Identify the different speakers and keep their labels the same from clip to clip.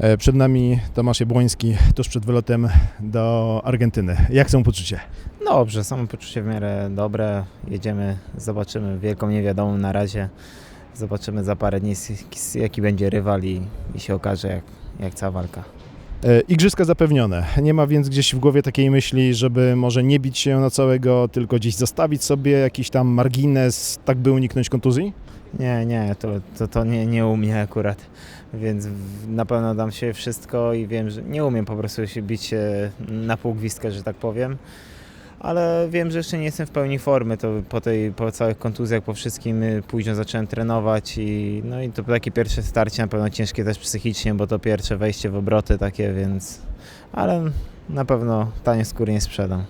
Speaker 1: E, Przed nami Tomasz Jabłoński, tuż przed wylotem do Argentyny. Jak są poczucie?
Speaker 2: Dobrze, samopoczucie w miarę dobre. Jedziemy, zobaczymy wielką niewiadomą na razie. Zobaczymy za parę dni, jaki będzie rywal i, i się okaże, jak, jak cała walka.
Speaker 1: E, Igrzyska zapewnione. Nie ma więc gdzieś w głowie takiej myśli, żeby może nie bić się na całego, tylko gdzieś zostawić sobie jakiś tam margines, tak by uniknąć kontuzji?
Speaker 2: Nie, nie, to, to, to nie, nie u akurat. Więc na pewno dam się wszystko i wiem, że nie umiem po prostu się bić się na pół gwizdka, że tak powiem. Ale wiem, że jeszcze nie jestem w pełni formy. To po, tej, po całych kontuzjach, po wszystkim y, późno zacząłem trenować i, no i to takie pierwsze starcie na pewno ciężkie też psychicznie, bo to pierwsze wejście w obroty takie, więc... Ale na pewno tanie skóry nie sprzedam.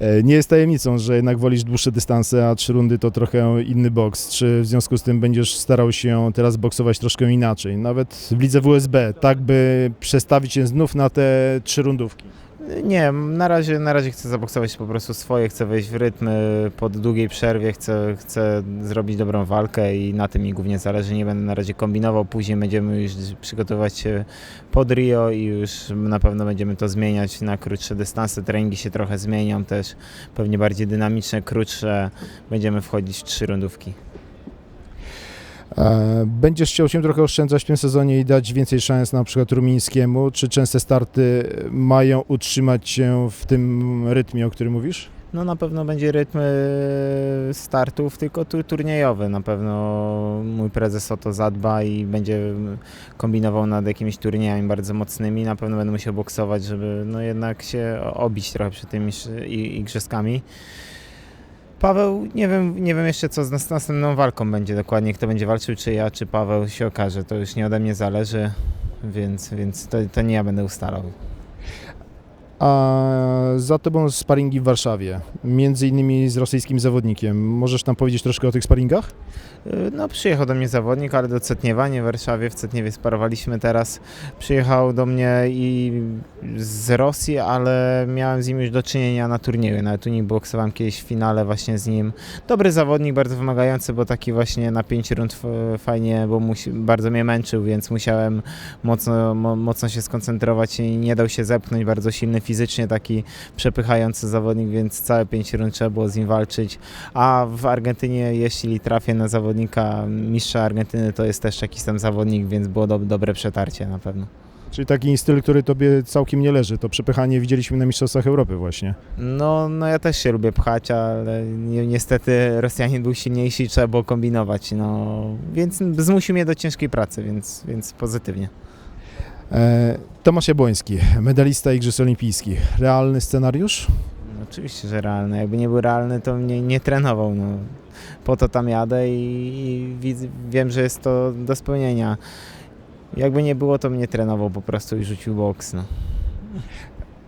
Speaker 1: E, Nie jest tajemnicą, że jednak wolisz dłuższe dystanse, a trzy rundy to trochę inny boks. Czy w związku z tym będziesz starał się teraz boksować troszkę inaczej? Nawet w lidze WSB, tak by przestawić się znów na te trzy rundówki?
Speaker 2: Nie, na razie, na razie chcę zaboksować po prostu swoje, chcę wejść w rytm y, po długiej przerwie, chcę, chcę zrobić dobrą walkę i na tym mi głównie zależy. Nie będę na razie kombinował, później będziemy już przygotowywać się pod Rio i już na pewno będziemy to zmieniać na krótsze dystanse. Treningi się trochę zmienią też, pewnie bardziej dynamiczne, krótsze. Będziemy wchodzić w trzy rundówki.
Speaker 1: E, Będziesz chciał się trochę oszczędzać w tym sezonie i dać więcej szans na przykład Rumińskiemu? Czy częste starty mają utrzymać się w tym rytmie, o którym mówisz?
Speaker 2: No na pewno będzie rytm y, startów, tylko tu, turniejowy. Na pewno mój prezes o to zadba i będzie kombinował nad jakimiś turniejami bardzo mocnymi. Na pewno będę musiał boksować, żeby no jednak się obić trochę przed tymi igrzyskami. Paweł, nie wiem, nie wiem jeszcze co z nas- następną walką będzie dokładnie, kto będzie walczył, czy ja, czy Paweł się okaże. To już nie ode mnie zależy, więc, więc to, to nie ja będę ustalał.
Speaker 1: A za tobą sparingi w Warszawie, między innymi z rosyjskim zawodnikiem. Możesz nam powiedzieć troszkę o tych sparingach?
Speaker 2: Y, No, przyjechał do mnie zawodnik, ale do Cetniewa, nie w Warszawie. W Cetniewie sparowaliśmy teraz. Przyjechał do mnie i z Rosji, ale miałem z nim już do czynienia na turnieju. Nawet u nich boksowałem kiedyś w finale właśnie z nim. Dobry zawodnik, bardzo wymagający, bo taki właśnie na pięć rund f- fajnie, bo bardzo mnie męczył, więc musiałem mocno, mo, mocno się skoncentrować i nie dał się zepchnąć. Bardzo silny fizycznie, taki przepychający zawodnik, więc całe pięć rund trzeba było z nim walczyć. A w Argentynie, jeśli trafię na zawodnika mistrza Argentyny, to jest też jakiś tam zawodnik, więc było do, dobre przetarcie na pewno.
Speaker 1: Czyli taki styl, który tobie całkiem nie leży. To przepychanie widzieliśmy na Mistrzostwach Europy właśnie.
Speaker 2: No, no ja też się lubię pchać, ale ni niestety Rosjanin był silniejszy i trzeba było kombinować, no, więc zmusił mnie do ciężkiej pracy, więc, więc pozytywnie.
Speaker 1: E, Tomasz Jabłoński, medalista Igrzysk Olimpijskich. Realny scenariusz?
Speaker 2: No, oczywiście, że realny. Jakby nie był realny, to mnie nie trenował. No. Po to tam jadę i, i wiem, że jest to do spełnienia. Jakby nie było, to mnie trenował po prostu i rzucił boks. No.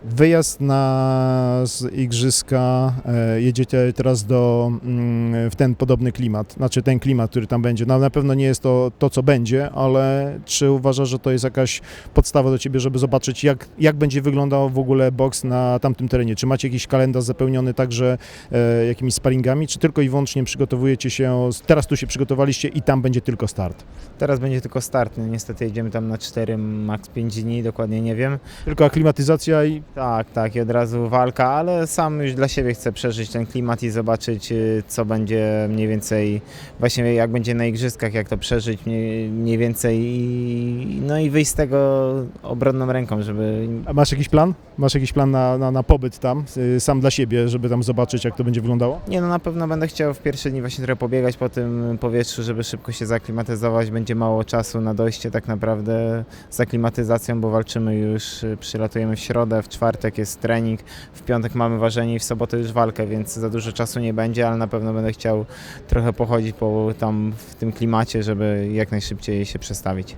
Speaker 1: Wyjazd na z Igrzyska, e, jedziecie teraz do, mm, w ten podobny klimat, znaczy ten klimat, który tam będzie. No, na pewno nie jest to to, co będzie, ale czy uważasz, że to jest jakaś podstawa do ciebie, żeby zobaczyć, jak, jak będzie wyglądał w ogóle boks na tamtym terenie? Czy macie jakiś kalendarz zapełniony także e, jakimiś sparingami, czy tylko i wyłącznie przygotowujecie się, teraz tu się przygotowaliście i tam będzie tylko start?
Speaker 2: Teraz będzie tylko start. No, niestety jedziemy tam na 4, max 5 dni, dokładnie nie wiem.
Speaker 1: Tylko aklimatyzacja i
Speaker 2: Tak, tak, i od razu walka, ale sam już dla siebie chcę przeżyć ten klimat i zobaczyć, y, co będzie mniej więcej, właśnie jak będzie na igrzyskach, jak to przeżyć mniej, mniej więcej i, no i wyjść z tego obronną ręką, żeby
Speaker 1: A masz jakiś plan? Masz jakiś plan na, na, na pobyt tam, y, sam dla siebie, żeby tam zobaczyć, jak to będzie wyglądało?
Speaker 2: Nie no, na pewno będę chciał w pierwsze dni właśnie trochę pobiegać po tym powietrzu, żeby szybko się zaklimatyzować. Będzie mało czasu na dojście tak naprawdę z aklimatyzacją, bo walczymy już, y, przylatujemy w środę, w czwartek jest trening, w piątek mamy ważenie i w sobotę już walkę, więc za dużo czasu nie będzie, ale na pewno będę chciał trochę pochodzić po tam w tym klimacie, żeby jak najszybciej się przestawić.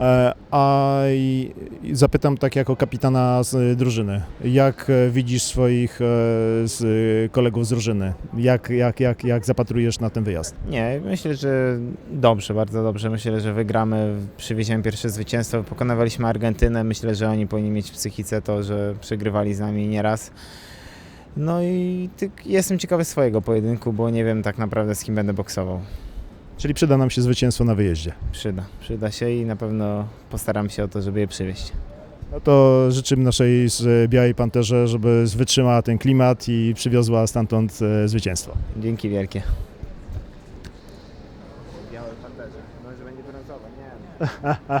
Speaker 1: E, A zapytam tak jako kapitana z y, drużyny, jak e, widzisz swoich e, z, kolegów z drużyny? Jak, jak, jak, jak zapatrujesz na ten wyjazd?
Speaker 2: Nie, myślę, że dobrze, bardzo dobrze. Myślę, że wygramy. Przywieziemy pierwsze zwycięstwo. Pokonywaliśmy Argentynę. Myślę, że oni powinni mieć w psychice to, że przegrywali z nami nieraz. No i ty, jestem ciekawy swojego pojedynku, bo nie wiem tak naprawdę z kim będę boksował.
Speaker 1: Czyli przyda nam się zwycięstwo na wyjeździe.
Speaker 2: Przyda, przyda się i na pewno postaram się o to, żeby je przywieźć.
Speaker 1: No to życzymy naszej z Białej Panterze, żeby wytrzymała ten klimat i przywiozła stamtąd e, zwycięstwo.
Speaker 2: Dzięki wielkie. Białe panterze, może będzie brązowe, nie